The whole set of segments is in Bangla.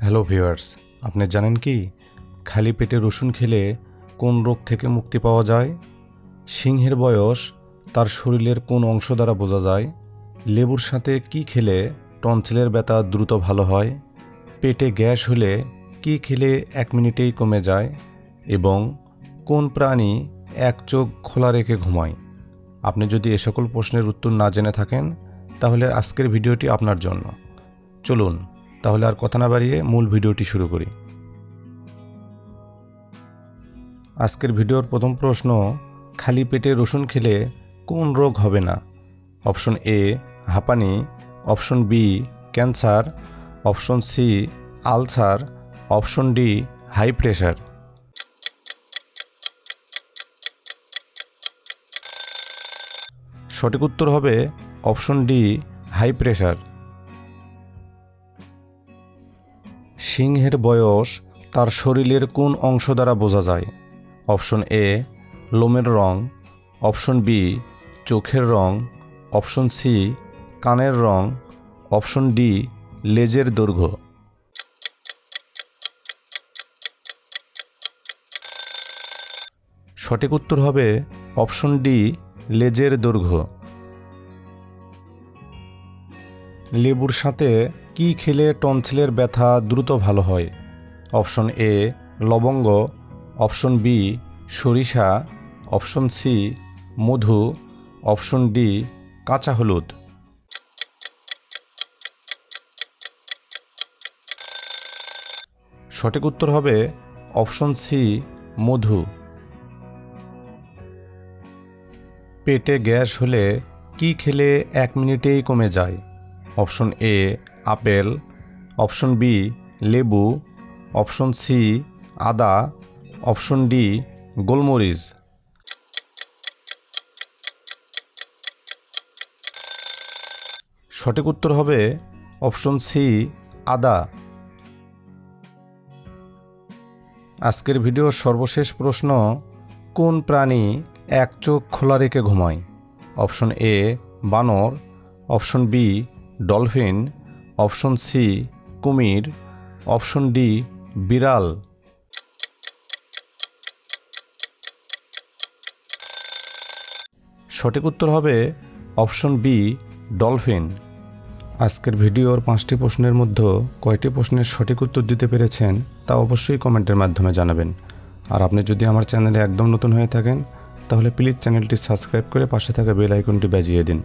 হ্যালো ভিউয়ার্স, আপনি জানেন কি, খালি পেটে রসুন খেলে কোন রোগ থেকে মুক্তি পাওয়া যায়? সিংহের বয়স, তার শরীরের কোন অংশ দ্বারা বোঝা যায়? লেবুর সাথে কি খেলে টনসিলের ব্যথা দ্রুত ভালো হয়? পেটে গ্যাস হলে কি খেলে এক মিনিটেই কমে যায়? এবং কোন প্রাণী এক চোখ খোলা রেখে ঘুমায়? আপনি যদি এ সকল প্রশ্নের উত্তর না জেনে থাকেন, তাহলে আজকের ভিডিওটি আপনার জন্য। চলুন তাহলে আর কথা না বাড়িয়ে মূল ভিডিওটি শুরু করি। আজকের ভিডিওর প্রথম প্রশ্ন, খালি পেটে রসুন খেলে কোন রোগ হবে না? অপশন এ, হাঁপানি। Option B, cancer. Option C, ulcer. Option D, high pressure. সঠিক উত্তর হবে অপশন ডি, হাই প্রেশার। সিংহের বয়স তার শরীরের কোন অংশ দ্বারা বোঝা যায়? অপশন এ, লোমের রং। অপশন বি, চোখের রং। অপশন সি, কানের রং। অপশন ডি, লেজের দৈর্ঘ্য। সঠিক উত্তর হবে অপশন ডি, লেজের দৈর্ঘ্য। লেবুর সাথে কি খেলে টনসিলের ব্যথা দ্রুত ভালো হয়? অপশন এ লবঙ্গ। অপশন বি সরিষা। অপশন সি মধু। অপশন ডি কাঁচা হলুদ। সঠিক উত্তর হবে অপশন সি মধু। পেটে গ্যাস হলে কি খেলে এক মিনিটেই কমে যায়? Option A apple. Option B লেবু। অপশন সি আদা। অপশন ডি গোলমরিচ। সঠিক উত্তর হবে অপশন সি আদা। আজকের ভিডিওর সর্বশেষ প্রশ্ন, কোন প্রাণী এক চোখ খোলা রেখে ঘুমায়? অপশন এ বানর। Option B dolphin, option C কুমির, অপশন ডি বিড়াল। সঠিক উত্তর হবে অপশন বি ডলফিন। আজকের ভিডিওর পাঁচটি প্রশ্নের মধ্যে কয়টি প্রশ্নের সঠিক উত্তর দিতে পেরেছেন তা অবশ্যই কমেন্টের মাধ্যমে জানাবেন। আর আপনি যদি আমার চ্যানেলে একদম নতুন হয়ে থাকেন, তাহলে প্লিজ চ্যানেলটি সাবস্ক্রাইব করে পাশে থাকা বেল আইকনটি বাজিয়ে দিন।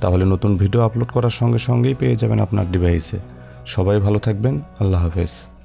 তাহলে নতুন ভিডিও আপলোড করার সঙ্গে সঙ্গেই পেয়ে যাবেন আপনার ডিভাইসে সবাই ভালো থাকবেন, আল্লাহ হাফেজ।